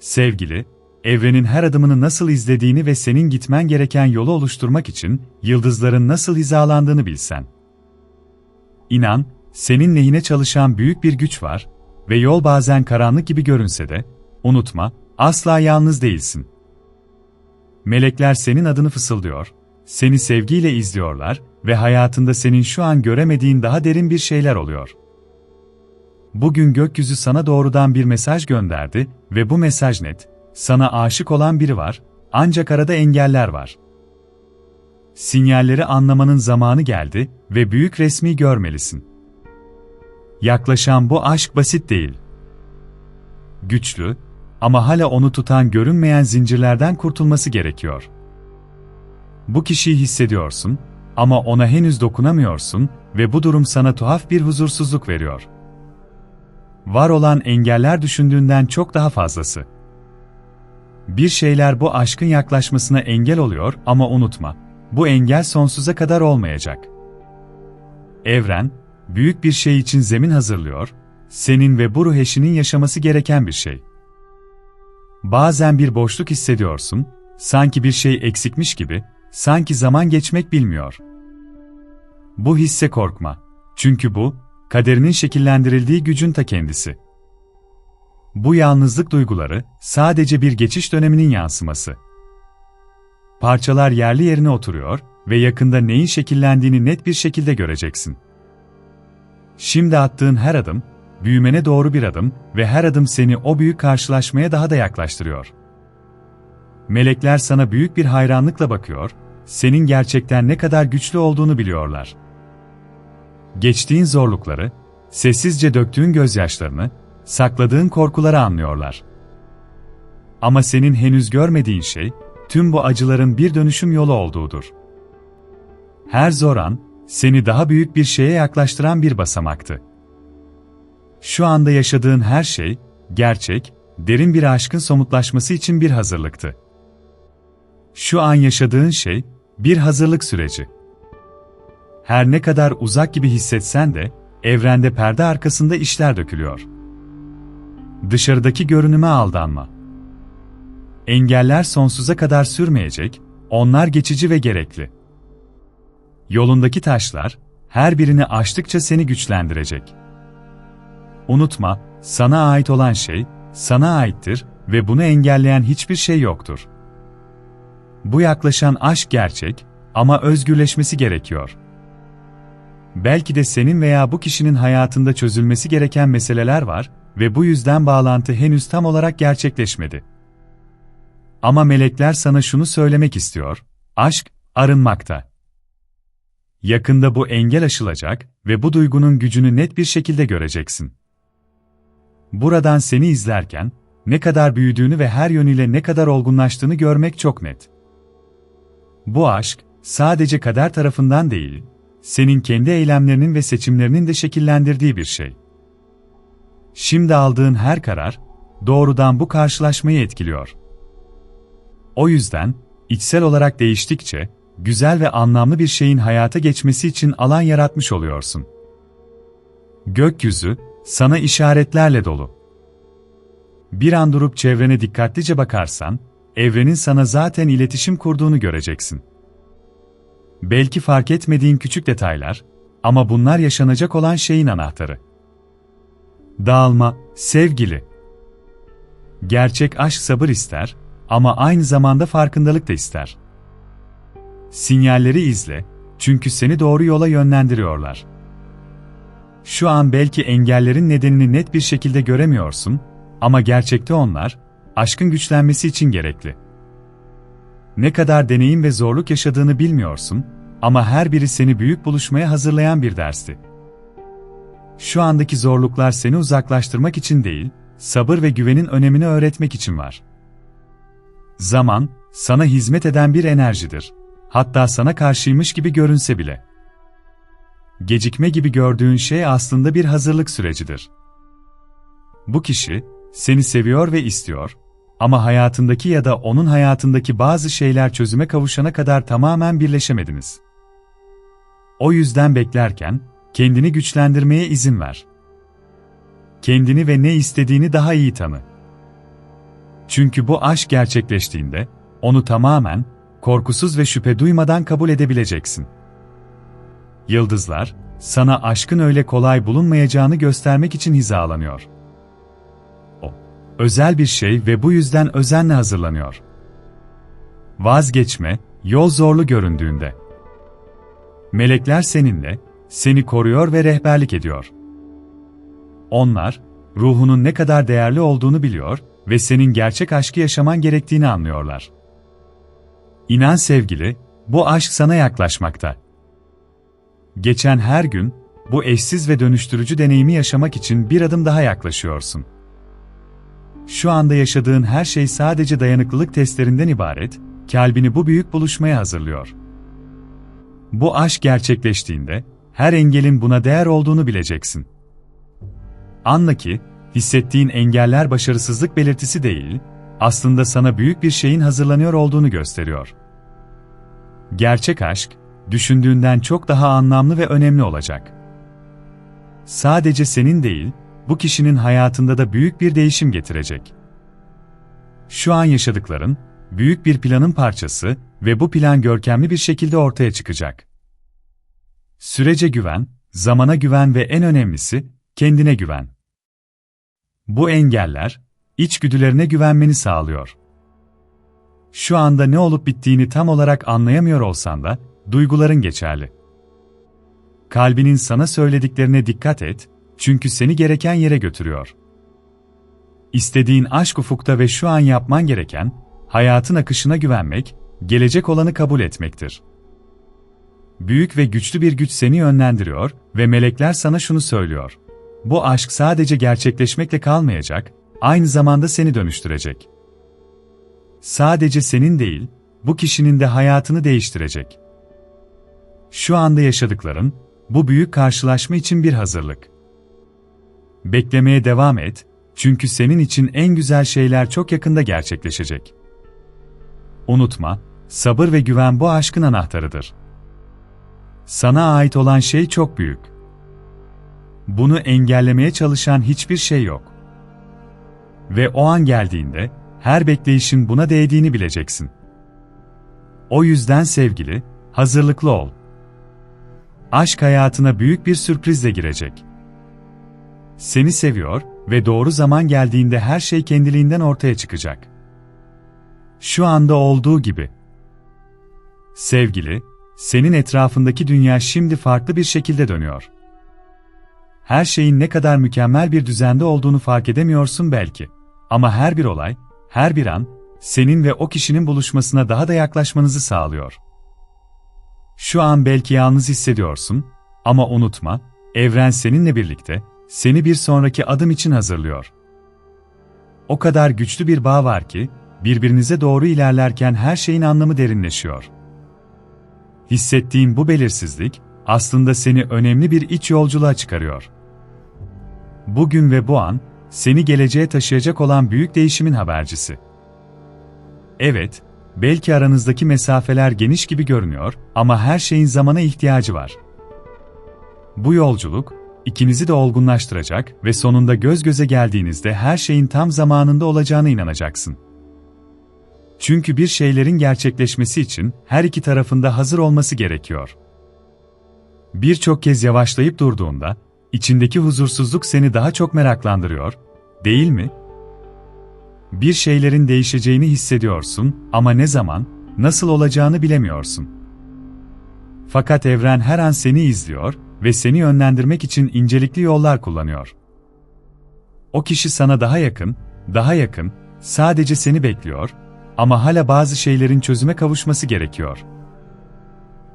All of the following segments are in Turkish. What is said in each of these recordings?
Sevgili, evrenin her adımını nasıl izlediğini ve senin gitmen gereken yolu oluşturmak için yıldızların nasıl hizalandığını bilsen. İnan, senin lehine çalışan büyük bir güç var ve yol bazen karanlık gibi görünse de, unutma, asla yalnız değilsin. Melekler senin adını fısıldıyor, seni sevgiyle izliyorlar ve hayatında senin şu an göremediğin daha derin bir şeyler oluyor. Bugün gökyüzü sana doğrudan bir mesaj gönderdi ve bu mesaj net, sana aşık olan biri var, ancak arada engeller var. Sinyalleri anlamanın zamanı geldi ve büyük resmi görmelisin. Yaklaşan bu aşk basit değil. Güçlü ama hala onu tutan görünmeyen zincirlerden kurtulması gerekiyor. Bu kişiyi hissediyorsun ama ona henüz dokunamıyorsun ve bu durum sana tuhaf bir huzursuzluk veriyor. Var olan engeller düşündüğünden çok daha fazlası. Bir şeyler bu aşkın yaklaşmasına engel oluyor ama unutma, bu engel sonsuza kadar olmayacak. Evren, büyük bir şey için zemin hazırlıyor, senin ve bu ruh eşinin yaşaması gereken bir şey. Bazen bir boşluk hissediyorsun, sanki bir şey eksikmiş gibi, sanki zaman geçmek bilmiyor. Bu hisse korkma. Çünkü bu, kaderinin şekillendirildiği gücün ta kendisi. Bu yalnızlık duyguları, sadece bir geçiş döneminin yansıması. Parçalar yerli yerine oturuyor ve yakında neyin şekillendiğini net bir şekilde göreceksin. Şimdi attığın her adım, büyümene doğru bir adım ve her adım seni o büyük karşılaşmaya daha da yaklaştırıyor. Melekler sana büyük bir hayranlıkla bakıyor, senin gerçekten ne kadar güçlü olduğunu biliyorlar. Geçtiğin zorlukları, sessizce döktüğün gözyaşlarını, sakladığın korkuları anlıyorlar. Ama senin henüz görmediğin şey, tüm bu acıların bir dönüşüm yolu olduğudur. Her zor an, seni daha büyük bir şeye yaklaştıran bir basamaktı. Şu anda yaşadığın her şey, gerçek, derin bir aşkın somutlaşması için bir hazırlıktı. Şu an yaşadığın şey, bir hazırlık süreci. Her ne kadar uzak gibi hissetsen de, evrende perde arkasında işler dökülüyor. Dışarıdaki görünüme aldanma. Engeller sonsuza kadar sürmeyecek, onlar geçici ve gerekli. Yolundaki taşlar, her birini aştıkça seni güçlendirecek. Unutma, sana ait olan şey, sana aittir ve bunu engelleyen hiçbir şey yoktur. Bu yaklaşan aşk gerçek ama özgürleşmesi gerekiyor. Belki de senin veya bu kişinin hayatında çözülmesi gereken meseleler var ve bu yüzden bağlantı henüz tam olarak gerçekleşmedi. Ama melekler sana şunu söylemek istiyor, aşk, arınmakta. Yakında bu engel aşılacak ve bu duygunun gücünü net bir şekilde göreceksin. Buradan seni izlerken, ne kadar büyüdüğünü ve her yönüyle ne kadar olgunlaştığını görmek çok net. Bu aşk, sadece kader tarafından değil, senin kendi eylemlerinin ve seçimlerinin de şekillendirdiği bir şey. Şimdi aldığın her karar, doğrudan bu karşılaşmayı etkiliyor. O yüzden, içsel olarak değiştikçe, güzel ve anlamlı bir şeyin hayata geçmesi için alan yaratmış oluyorsun. Gökyüzü, sana işaretlerle dolu. Bir an durup çevrene dikkatlice bakarsan, evrenin sana zaten iletişim kurduğunu göreceksin. Belki fark etmediğin küçük detaylar, ama bunlar yaşanacak olan şeyin anahtarı. Dağılma, sevgili. Gerçek aşk sabır ister ama aynı zamanda farkındalık da ister. Sinyalleri izle, çünkü seni doğru yola yönlendiriyorlar. Şu an belki engellerin nedenini net bir şekilde göremiyorsun ama gerçekte onlar, aşkın güçlenmesi için gerekli. Ne kadar deneyim ve zorluk yaşadığını bilmiyorsun ama her biri seni büyük buluşmaya hazırlayan bir dersti. Şu andaki zorluklar seni uzaklaştırmak için değil, sabır ve güvenin önemini öğretmek için var. Zaman, sana hizmet eden bir enerjidir. Hatta sana karşıymış gibi görünse bile. Gecikme gibi gördüğün şey aslında bir hazırlık sürecidir. Bu kişi, seni seviyor ve istiyor ama hayatındaki ya da onun hayatındaki bazı şeyler çözüme kavuşana kadar tamamen birleşemediniz. O yüzden beklerken, kendini güçlendirmeye izin ver. Kendini ve ne istediğini daha iyi tanı. Çünkü bu aşk gerçekleştiğinde, onu tamamen, korkusuz ve şüphe duymadan kabul edebileceksin. Yıldızlar, sana aşkın öyle kolay bulunmayacağını göstermek için hizalanıyor. O, özel bir şey ve bu yüzden özenle hazırlanıyor. Vazgeçme, yol zorlu göründüğünde. Melekler seninle, seni koruyor ve rehberlik ediyor. Onlar, ruhunun ne kadar değerli olduğunu biliyor ve senin gerçek aşkı yaşaman gerektiğini anlıyorlar. İnan sevgili, bu aşk sana yaklaşmakta. Geçen her gün, bu eşsiz ve dönüştürücü deneyimi yaşamak için bir adım daha yaklaşıyorsun. Şu anda yaşadığın her şey sadece dayanıklılık testlerinden ibaret, kalbini bu büyük buluşmaya hazırlıyor. Bu aşk gerçekleştiğinde, her engelin buna değer olduğunu bileceksin. Anla ki, hissettiğin engeller başarısızlık belirtisi değil, aslında sana büyük bir şeyin hazırlanıyor olduğunu gösteriyor. Gerçek aşk, düşündüğünden çok daha anlamlı ve önemli olacak. Sadece senin değil, bu kişinin hayatında da büyük bir değişim getirecek. Şu an yaşadıkların, büyük bir planın parçası ve bu plan görkemli bir şekilde ortaya çıkacak. Sürece güven, zamana güven ve en önemlisi, kendine güven. Bu engeller, içgüdülerine güvenmeni sağlıyor. Şu anda ne olup bittiğini tam olarak anlayamıyor olsan da, duyguların geçerli. Kalbinin sana söylediklerine dikkat et, çünkü seni gereken yere götürüyor. İstediğin aşk ufukta ve şu an yapman gereken, hayatın akışına güvenmek, gelecek olanı kabul etmektir. Büyük ve güçlü bir güç seni yönlendiriyor ve melekler sana şunu söylüyor. Bu aşk sadece gerçekleşmekle kalmayacak, aynı zamanda seni dönüştürecek. Sadece senin değil, bu kişinin de hayatını değiştirecek. Şu anda yaşadıkların, bu büyük karşılaşma için bir hazırlık. Beklemeye devam et, çünkü senin için en güzel şeyler çok yakında gerçekleşecek. Unutma, sabır ve güven bu aşkın anahtarıdır. Sana ait olan şey çok büyük. Bunu engellemeye çalışan hiçbir şey yok. Ve o an geldiğinde, her bekleyişin buna değdiğini bileceksin. O yüzden sevgili, hazırlıklı ol. Aşk hayatına büyük bir sürprizle girecek. Seni seviyor ve doğru zaman geldiğinde her şey kendiliğinden ortaya çıkacak. Şu anda olduğu gibi. Sevgili, senin etrafındaki dünya şimdi farklı bir şekilde dönüyor. Her şeyin ne kadar mükemmel bir düzende olduğunu fark edemiyorsun belki. Ama her bir olay, her bir an, senin ve o kişinin buluşmasına daha da yaklaşmanızı sağlıyor. Şu an belki yalnız hissediyorsun ama unutma, evren seninle birlikte, seni bir sonraki adım için hazırlıyor. O kadar güçlü bir bağ var ki, birbirinize doğru ilerlerken her şeyin anlamı derinleşiyor. Hissettiğin bu belirsizlik, aslında seni önemli bir iç yolculuğa çıkarıyor. Bugün ve bu an, seni geleceğe taşıyacak olan büyük değişimin habercisi. Evet, belki aranızdaki mesafeler geniş gibi görünüyor ama her şeyin zamana ihtiyacı var. Bu yolculuk, ikinizi de olgunlaştıracak ve sonunda göz göze geldiğinizde her şeyin tam zamanında olacağına inanacaksın. Çünkü bir şeylerin gerçekleşmesi için her iki tarafında hazır olması gerekiyor. Birçok kez yavaşlayıp durduğunda, içindeki huzursuzluk seni daha çok meraklandırıyor, değil mi? Bir şeylerin değişeceğini hissediyorsun ama ne zaman, nasıl olacağını bilemiyorsun. Fakat evren her an seni izliyor ve seni yönlendirmek için incelikli yollar kullanıyor. O kişi sana daha yakın, daha yakın, sadece seni bekliyor ama hala bazı şeylerin çözüme kavuşması gerekiyor.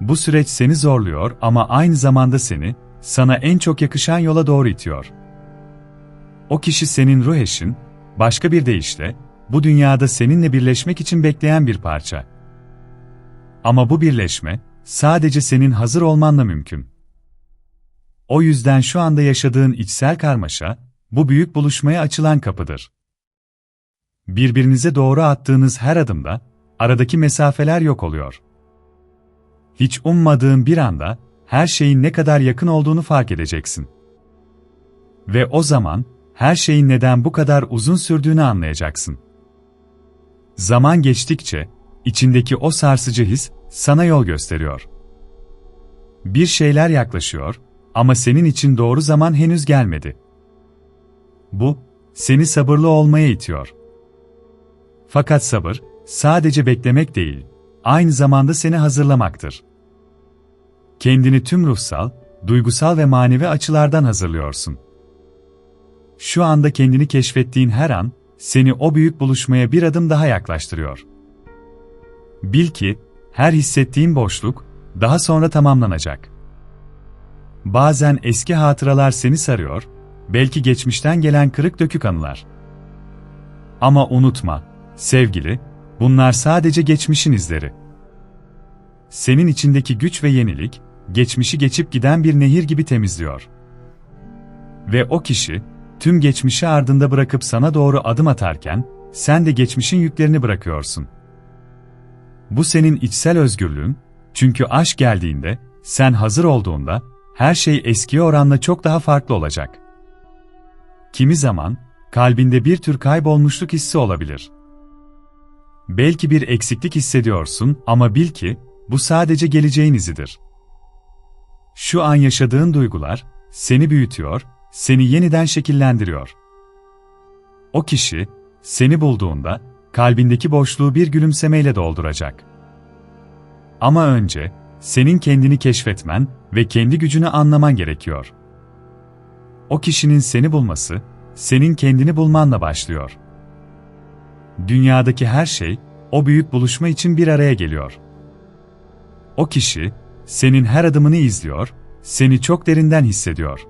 Bu süreç seni zorluyor ama aynı zamanda seni, sana en çok yakışan yola doğru itiyor. O kişi senin ruh eşin, başka bir deyişle, bu dünyada seninle birleşmek için bekleyen bir parça. Ama bu birleşme, sadece senin hazır olmanla mümkün. O yüzden şu anda yaşadığın içsel karmaşa, bu büyük buluşmaya açılan kapıdır. Birbirinize doğru attığınız her adımda, aradaki mesafeler yok oluyor. Hiç ummadığın bir anda, her şeyin ne kadar yakın olduğunu fark edeceksin. Ve o zaman, her şeyin neden bu kadar uzun sürdüğünü anlayacaksın. Zaman geçtikçe, içindeki o sarsıcı his, sana yol gösteriyor. Bir şeyler yaklaşıyor ama senin için doğru zaman henüz gelmedi. Bu, seni sabırlı olmaya itiyor. Fakat sabır, sadece beklemek değil, aynı zamanda seni hazırlamaktır. Kendini tüm ruhsal, duygusal ve manevi açılardan hazırlıyorsun. Şu anda kendini keşfettiğin her an, seni o büyük buluşmaya bir adım daha yaklaştırıyor. Bil ki, her hissettiğin boşluk, daha sonra tamamlanacak. Bazen eski hatıralar seni sarıyor, belki geçmişten gelen kırık dökük anılar. Ama unutma, sevgili, bunlar sadece geçmişin izleri. Senin içindeki güç ve yenilik, geçmişi geçip giden bir nehir gibi temizliyor. Ve o kişi, tüm geçmişi ardında bırakıp sana doğru adım atarken, sen de geçmişin yüklerini bırakıyorsun. Bu senin içsel özgürlüğün, çünkü aşk geldiğinde, sen hazır olduğunda, her şey eskiye oranla çok daha farklı olacak. Kimi zaman, kalbinde bir tür kaybolmuşluk hissi olabilir. Belki bir eksiklik hissediyorsun ama bil ki, bu sadece geleceğin izidir. Şu an yaşadığın duygular, seni büyütüyor, seni yeniden şekillendiriyor. O kişi, seni bulduğunda, kalbindeki boşluğu bir gülümsemeyle dolduracak. Ama önce, senin kendini keşfetmen ve kendi gücünü anlaman gerekiyor. O kişinin seni bulması, senin kendini bulmanla başlıyor. Dünyadaki her şey, o büyük buluşma için bir araya geliyor. O kişi, senin her adımını izliyor, seni çok derinden hissediyor.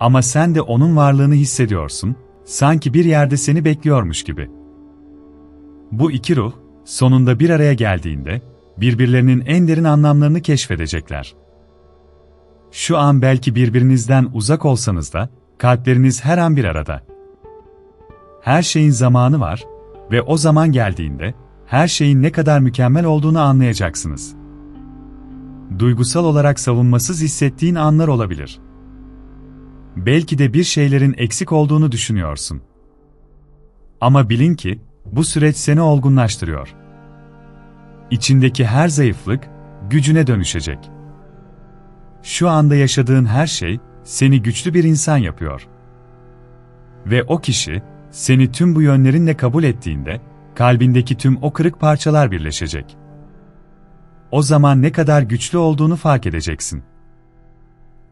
Ama sen de onun varlığını hissediyorsun, sanki bir yerde seni bekliyormuş gibi. Bu iki ruh, sonunda bir araya geldiğinde, birbirlerinin en derin anlamlarını keşfedecekler. Şu an belki birbirinizden uzak olsanız da, kalpleriniz her an bir arada. Her şeyin zamanı var ve o zaman geldiğinde, her şeyin ne kadar mükemmel olduğunu anlayacaksınız. Duygusal olarak savunmasız hissettiğin anlar olabilir. Belki de bir şeylerin eksik olduğunu düşünüyorsun. Ama bilin ki, bu süreç seni olgunlaştırıyor. İçindeki her zayıflık, gücüne dönüşecek. Şu anda yaşadığın her şey, seni güçlü bir insan yapıyor. Ve o kişi, seni tüm bu yönlerinle kabul ettiğinde, kalbindeki tüm o kırık parçalar birleşecek. O zaman ne kadar güçlü olduğunu fark edeceksin.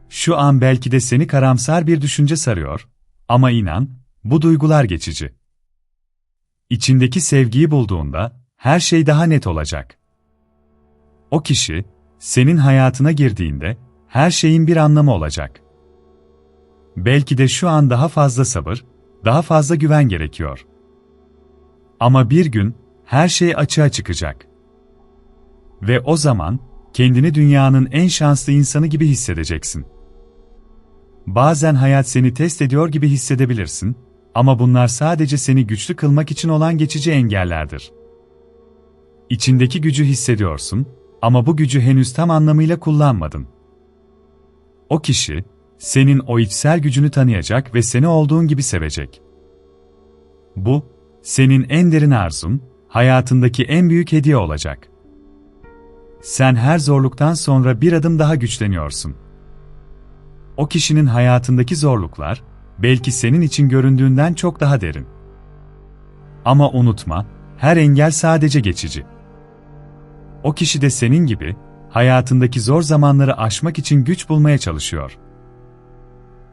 Şu an belki de seni karamsar bir düşünce sarıyor, ama inan, bu duygular geçici. İçindeki sevgiyi bulduğunda, her şey daha net olacak. O kişi, senin hayatına girdiğinde, her şeyin bir anlamı olacak. Belki de şu an daha fazla sabır, daha fazla güven gerekiyor. Ama bir gün, her şey açığa çıkacak. Ve o zaman, kendini dünyanın en şanslı insanı gibi hissedeceksin. Bazen hayat seni test ediyor gibi hissedebilirsin, ama bunlar sadece seni güçlü kılmak için olan geçici engellerdir. İçindeki gücü hissediyorsun ama bu gücü henüz tam anlamıyla kullanmadın. O kişi, senin o içsel gücünü tanıyacak ve seni olduğun gibi sevecek. Bu, senin en derin arzun, hayatındaki en büyük hediye olacak. Sen her zorluktan sonra bir adım daha güçleniyorsun. O kişinin hayatındaki zorluklar, belki senin için göründüğünden çok daha derin. Ama unutma, her engel sadece geçici. O kişi de senin gibi, hayatındaki zor zamanları aşmak için güç bulmaya çalışıyor.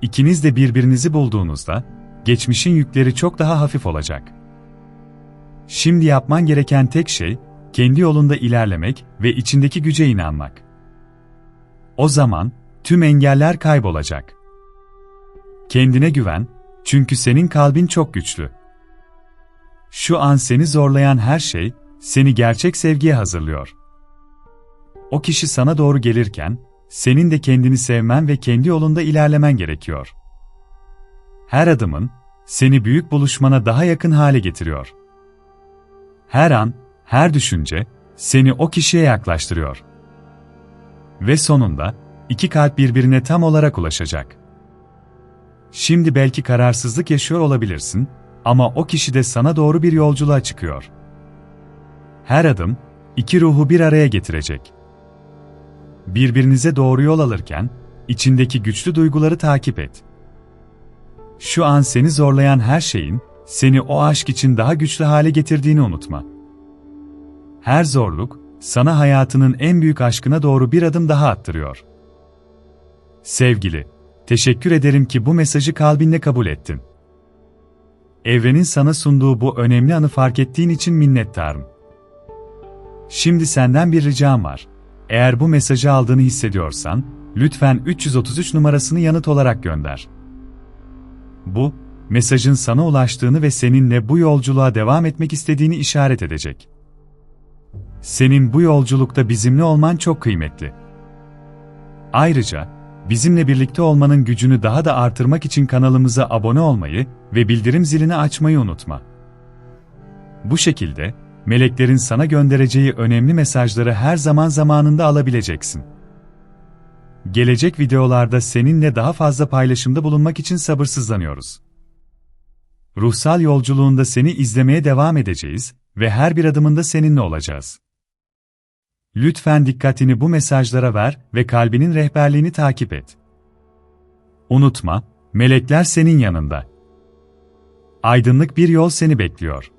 İkiniz de birbirinizi bulduğunuzda, geçmişin yükleri çok daha hafif olacak. Şimdi yapman gereken tek şey, kendi yolunda ilerlemek ve içindeki güce inanmak. O zaman, tüm engeller kaybolacak. Kendine güven, çünkü senin kalbin çok güçlü. Şu an seni zorlayan her şey, seni gerçek sevgiye hazırlıyor. O kişi sana doğru gelirken, senin de kendini sevmen ve kendi yolunda ilerlemen gerekiyor. Her adımın, seni büyük buluşmana daha yakın hale getiriyor. Her an, her düşünce, seni o kişiye yaklaştırıyor. Ve sonunda, iki kalp birbirine tam olarak ulaşacak. Şimdi belki kararsızlık yaşıyor olabilirsin ama o kişi de sana doğru bir yolculuğa çıkıyor. Her adım, iki ruhu bir araya getirecek. Birbirinize doğru yol alırken, içindeki güçlü duyguları takip et. Şu an seni zorlayan her şeyin, seni o aşk için daha güçlü hale getirdiğini unutma. Her zorluk, sana hayatının en büyük aşkına doğru bir adım daha attırıyor. Sevgili, teşekkür ederim ki bu mesajı kalbinle kabul ettin. Evrenin sana sunduğu bu önemli anı fark ettiğin için minnettarım. Şimdi senden bir ricam var. Eğer bu mesajı aldığını hissediyorsan, lütfen 333 numarasını yanıt olarak gönder. Bu, mesajın sana ulaştığını ve seninle bu yolculuğa devam etmek istediğini işaret edecek. Senin bu yolculukta bizimle olman çok kıymetli. Ayrıca, bizimle birlikte olmanın gücünü daha da artırmak için kanalımıza abone olmayı ve bildirim zilini açmayı unutma. Bu şekilde, meleklerin sana göndereceği önemli mesajları her zaman zamanında alabileceksin. Gelecek videolarda seninle daha fazla paylaşımda bulunmak için sabırsızlanıyoruz. Ruhsal yolculuğunda seni izlemeye devam edeceğiz ve her bir adımında seninle olacağız. Lütfen dikkatini bu mesajlara ver ve kalbinin rehberliğini takip et. Unutma, melekler senin yanında. Aydınlık bir yol seni bekliyor.